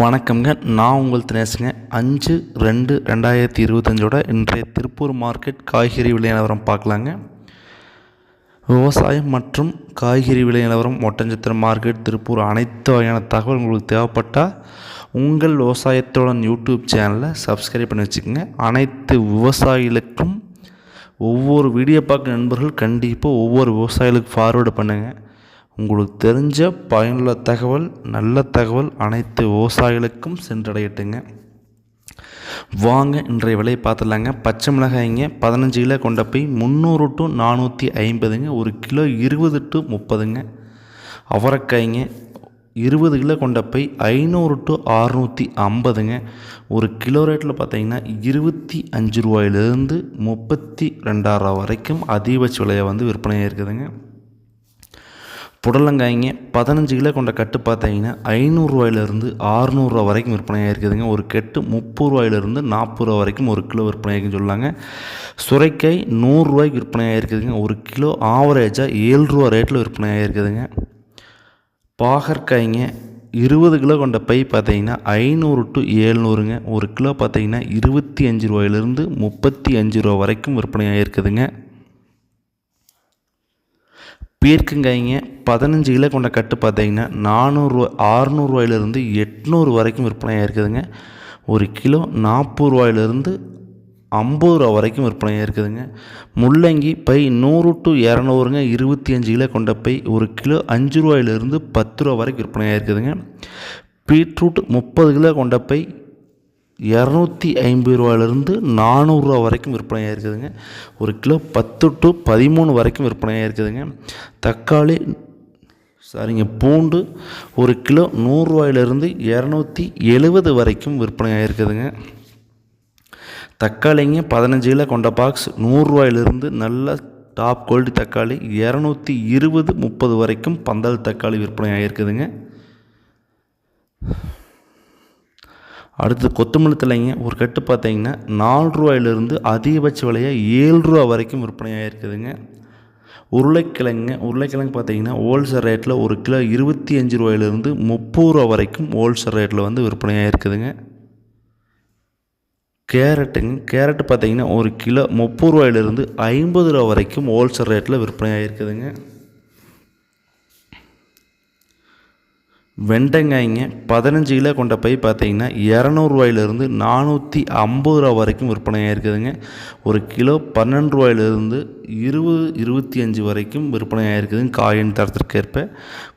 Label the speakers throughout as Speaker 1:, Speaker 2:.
Speaker 1: வணக்கம்ங்க. நான் உங்கள் தினேசுங்க அஞ்சு ரெண்டு ரெண்டாயிரத்தி இருபத்தஞ்சோட இன்றைய திருப்பூர் மார்க்கெட் காய்கறி விலை நிலவரம் பார்க்கலாங்க. விவசாயம் மற்றும் காய்கறி விலை நிலவரம் ஒட்டஞ்சத்திரம் மார்க்கெட் திருப்பூர் அனைத்து வகையான தகவல் உங்களுக்கு தேவைப்பட்டால் உங்கள் விவசாயத்தோட யூடியூப் சேனலை சப்ஸ்கிரைப் பண்ணி வச்சுக்கோங்க. அனைத்து விவசாயிகளுக்கும் ஒவ்வொரு வீடியோ பார்க்க நண்பர்கள் கண்டிப்பாக ஒவ்வொரு விவசாயிகளுக்கு ஃபார்வேர்டு பண்ணுங்கள் உங்களுக்கு தெரிஞ்ச பயனுள்ள தகவல் நல்ல தகவல் அனைத்து விவசாயிகளுக்கும் சென்றடையட்டுங்க. வாங்க இன்றைய விலையை பார்த்துடலாங்க. பச்சை மிளகாய்ங்க பதினஞ்சு கிலோ கொண்ட போய் முந்நூறு டு நானூற்றி ஐம்பதுங்க. ஒரு கிலோ இருபது டு முப்பதுங்க. அவரைக்காய்ங்க இருபது கிலோ கொண்ட போய் ஐநூறு டு அறுநூற்றி ஐம்பதுங்க. ஒரு கிலோ ரேட்டில் பார்த்தீங்கன்னா இருபத்தி அஞ்சு ரூபாயிலிருந்து முப்பத்தி ரெண்டாயிரம் வரைக்கும் அதிகபட்ச விலையை வந்து விற்பனையாக இருக்குதுங்க. புடலங்காய்ங்க பதினஞ்சு கிலோ கொண்ட கட்டு பார்த்தீங்கன்னா ஐநூறுரூவாயிலிருந்து ஆறுநூறுவா வரைக்கும் விற்பனையாக இருக்குதுங்க. ஒரு கெட்டு முப்பது ரூபாயிலிருந்து நாற்பது ரூபா வரைக்கும் ஒரு கிலோ விற்பனையாகிருக்குன்னு சொல்லாங்க. சுரைக்காய் நூறுரூவாய்க்கு விற்பனையாக இருக்குதுங்க. ஒரு கிலோ ஆவரேஜாக ஏழு ரூபா ரேட்டில் விற்பனையாக இருக்குதுங்க. பாகற்காய்ங்க இருபது கிலோ கொண்ட பை பார்த்தீங்கன்னா ஐநூறு டு ஏழ்நூறுங்க. ஒரு கிலோ பார்த்தீங்கன்னா இருபத்தி அஞ்சு ரூபாயிலிருந்து முப்பத்தி அஞ்சு ரூபா வரைக்கும் விற்பனையாக இருக்குதுங்க. பீர்க்கங்காய்ங்க பதினஞ்சு கிலோ கொண்ட கட்டு பார்த்தீங்கன்னா நானூறுரூவா ஆறுநூறுவாயிலிருந்து எட்நூறு வரைக்கும் விற்பனையாக இருக்குதுங்க ஒரு கிலோ நாற்பது ரூபாயிலிருந்து ஐம்பது ரூபா வரைக்கும் விற்பனையாக இருக்குதுங்க முள்ளங்கி பை நூறு டு இரநூறுங்க இருபத்தி அஞ்சு கிலோ கொண்ட பை ஒரு கிலோ அஞ்சு ரூபாயிலிருந்து பத்து ரூபா வரைக்கும் விற்பனையாக இருக்குதுங்க பீட்ரூட் முப்பது கிலோ கொண்ட பை இரநூத்தி ஐம்பது ரூபாயிலிருந்து நானூறுரூவா வரைக்கும் விற்பனையாக இருக்குதுங்க. ஒரு கிலோ பத்து டு பதிமூணு வரைக்கும் விற்பனையாக இருக்குதுங்க. தக்காளி சரிங்க பூண்டு ஒரு கிலோ நூறுரூவாயிலிருந்து இரநூத்தி எழுபது வரைக்கும் விற்பனையாக இருக்குதுங்க. தக்காளிங்க பதினஞ்சு கிலோ கொண்ட பாக்ஸ் நூறுரூவாயிலிருந்து நல்ல டாப் குவாலிட்டி தக்காளி இரநூத்தி இருபது முப்பது வரைக்கும் பந்தல் தக்காளி விற்பனையாக இருக்குதுங்க. அடுத்து கொத்தமல்லி தலைங்க ஒரு கட்டு பார்த்தீங்கன்னா நாலு ரூபாயிலிருந்து அதிகபட்ச விலையாக ஏழு ரூபா வரைக்கும் விற்பனையாக இருக்குதுங்க. உருளைக்கிழங்குங்க உருளைக்கிழங்கு பார்த்தீங்கன்னா ஹோல்சேல் ரேட்டில் ஒரு கிலோ இருபத்தி அஞ்சு ரூபாயிலிருந்து முப்பது ரூபா வரைக்கும் ஹோல்சேல் ரேட்டில் வந்து விற்பனையாக இருக்குதுங்க. கேரட்டுங்க கேரட்டு பார்த்தீங்கன்னா ஒரு கிலோ முப்பது ரூபாயிலிருந்து ஐம்பது ரூபா வரைக்கும் ஹோல்சேல் ரேட்டில் விற்பனையாக இருக்குதுங்க. வெண்டைக்காய்ங்க பதினஞ்சு கிலோ கொண்ட பை பார்த்தீங்கன்னா இரநூறுவாயிலிருந்து நானூற்றி ஐம்பது ரூபா வரைக்கும் விற்பனையாக இருக்குதுங்க. ஒரு கிலோ பன்னெண்டு ரூபாயிலிருந்து இருபது இருபத்தி அஞ்சு வரைக்கும் விற்பனையாக இருக்குதுங்க காயின் தரத்திற்கேற்ப.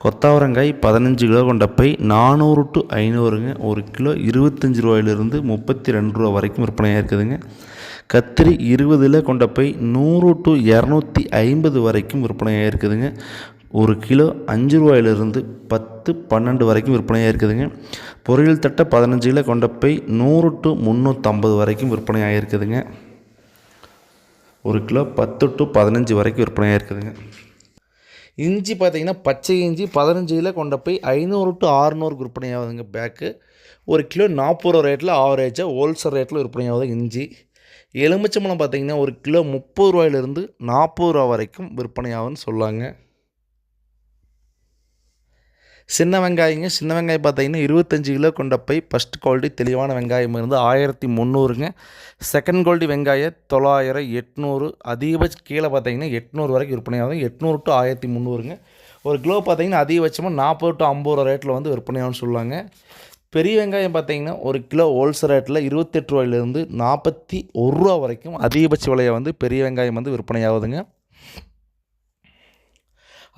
Speaker 1: கொத்தாவரங்காய் பதினஞ்சு கிலோ கொண்ட பை நானூறு டு ஐநூறுங்க. ஒரு கிலோ இருபத்தஞ்சி ரூபாயிலிருந்து முப்பத்தி ரெண்டு ரூபா வரைக்கும் விற்பனையாக இருக்குதுங்க. கத்திரி இருபதில் கொண்ட பை நூறு டு இரநூத்தி ஐம்பது வரைக்கும் விற்பனையாக இருக்குதுங்க. ஒரு கிலோ அஞ்சு ரூபாயிலிருந்து பத்து பன்னெண்டு வரைக்கும் விற்பனையாக இருக்குதுங்க. பொரியல் தட்டை பதினஞ்சு கிலோ கொண்ட போய் நூறு டு முந்நூற்றம்பது வரைக்கும் விற்பனையாக இருக்குதுங்க. ஒரு கிலோ பத்து டு பதினஞ்சு வரைக்கும் விற்பனையாக இருக்குதுங்க. இஞ்சி பார்த்தீங்கன்னா பச்சை இஞ்சி பதினஞ்சு கிலோ கொண்ட போய் ஐநூறு டு ஆறுநூறு விற்பனை ஆகுதுங்க பேக்கு ஒரு கிலோ நாற்பது ரூபா ரேட்டில் ஆவரேஜாக ஹோல்சேல் ரேட்டில் விற்பனையாகுது இஞ்சி. எலுமிச்சம்பழம் பார்த்தீங்கன்னா ஒரு கிலோ முப்பது ரூபாயிலிருந்து நாற்பது ரூபா வரைக்கும் விற்பனை சொல்லாங்க. சின்ன வெங்காயங்க சின்ன வெங்காயம் பார்த்தீங்கன்னா இருபத்தஞ்சி கிலோ கொண்ட பை. ஃபஸ்ட் குவாலிட்டி தெளிவான வெங்காயம் இருந்து ஆயிரத்தி முந்நூறுங்க. செகண்ட் குவாலிட்டி வெங்காயம் தொள்ளாயிரம் எட்நூறு. அதிகபட்ச கீழே பார்த்தீங்கன்னா எட்நூறு வரைக்கும் விற்பனையாகும் எட்நூறு டு ஆயிரத்தி முந்நூறுங்க. ஒரு கிலோ பார்த்தீங்கன்னா அதிகபட்சமாக நாற்பது டு ஐம்பது ரூபா ரேட்டில் வந்து விற்பனையாகும்னு சொல்லுவாங்க. பெரிய வெங்காயம் பார்த்தீங்கன்னா ஒரு கிலோ ஹோல்சேல் ரேட்டில் இருபத்தெட்டு ரூபாயிலேருந்து நாற்பத்தி ஒரு ரூபா வரைக்கும் அதிகபட்ச விலையை வந்து பெரிய வெங்காயம் வந்து விற்பனை ஆகுதுங்க.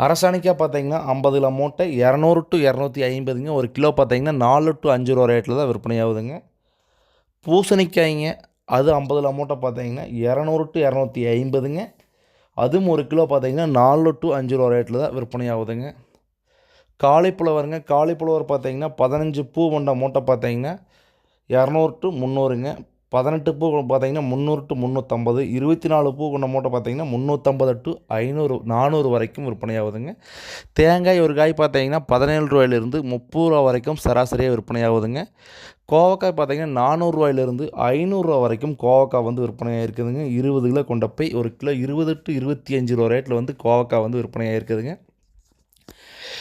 Speaker 1: அரசாணிக்காக பார்த்தீங்கன்னா ஐம்பதுல மூட்டை இரநூறு டு இரநூத்தி ஐம்பதுங்க. ஒரு கிலோ பார்த்தீங்கன்னா நாலு டு அஞ்சு ரூபா ரேட்டில் தான் விற்பனை ஆகுதுங்க பூசணிக்காய்ங்க அது ஐம்பதுல மூட்டை பார்த்தீங்கன்னா இரநூறு டு இரநூத்தி ஐம்பதுங்க. அதுவும் ஒரு கிலோ பார்த்தீங்கன்னா நாலு டு அஞ்சு ரூபா ரேட்டில் தான் விற்பனை ஆகுதுங்க காலிஃப்ளவருங்க காலிஃப்ளவர் பார்த்தீங்கன்னா பதினஞ்சு பூ கொண்ட மூட்டை பார்த்தீங்கன்னா இரநூறு டு முந்நூறுங்க. பதினெட்டு பூ பார்த்தீங்கன்னா முந்நூறு டு முந்நூற்றம்பது இருபத்தி நாலு பூ கொண்ட மூட்டை பார்த்தீங்கன்னா முந்நூற்றம்பது டு ஐநூறு நானூறு வரைக்கும் விற்பனை ஆகுதுங்க தேங்காய் ஒரு காய் பார்த்தீங்கன்னா பதினேழு ரூபாயிலிருந்து முப்பது ரூபா வரைக்கும் சராசரியாக விற்பனை ஆகுதுங்க கோவக்காய் பார்த்தீங்கன்னா நானூறுரூவாயிலிருந்து ஐநூறுரூவா வரைக்கும் கோவக்காய் வந்து விற்பனையாக இருக்குதுங்க இருபது கிலோ கொண்ட போய் ஒரு கிலோ இருபது டு இருபத்தி அஞ்சு ரூபா ரேட்டில் வந்து கோவக்காய் வந்து விற்பனையாக இருக்குதுங்க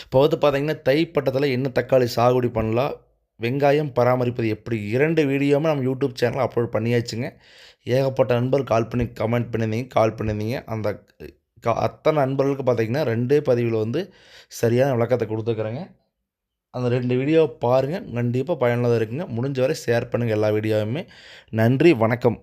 Speaker 1: இப்போ வந்து பார்த்தீங்கன்னா தை பட்டத்தில் என்ன தக்காளி சாகுபடி பண்ணலாம்? வெங்காயம் பராமரிப்பது எப்படி? இரண்டு வீடியோவுமே நம்ம யூடியூப் சேனலில் அப்லோட் பண்ணியாச்சுங்க. ஏகப்பட்ட நண்பர் கால் பண்ணி கமெண்ட் பண்ணியிருந்தீங்க கால் பண்ணியிருந்தீங்க. அந்த அத்தனை நண்பர்களுக்கு பார்த்தீங்கன்னா ரெண்டே பதிவில் வந்து சரியான விளக்கத்தை கொடுத்துருக்குறேங்க. அந்த ரெண்டு வீடியோவை பாருங்கள் கண்டிப்பாக பயனுள்ளதாக இருக்குங்க. முடிஞ்ச வரை ஷேர் பண்ணுங்கள் எல்லா வீடியோவுமே நன்றி வணக்கம்.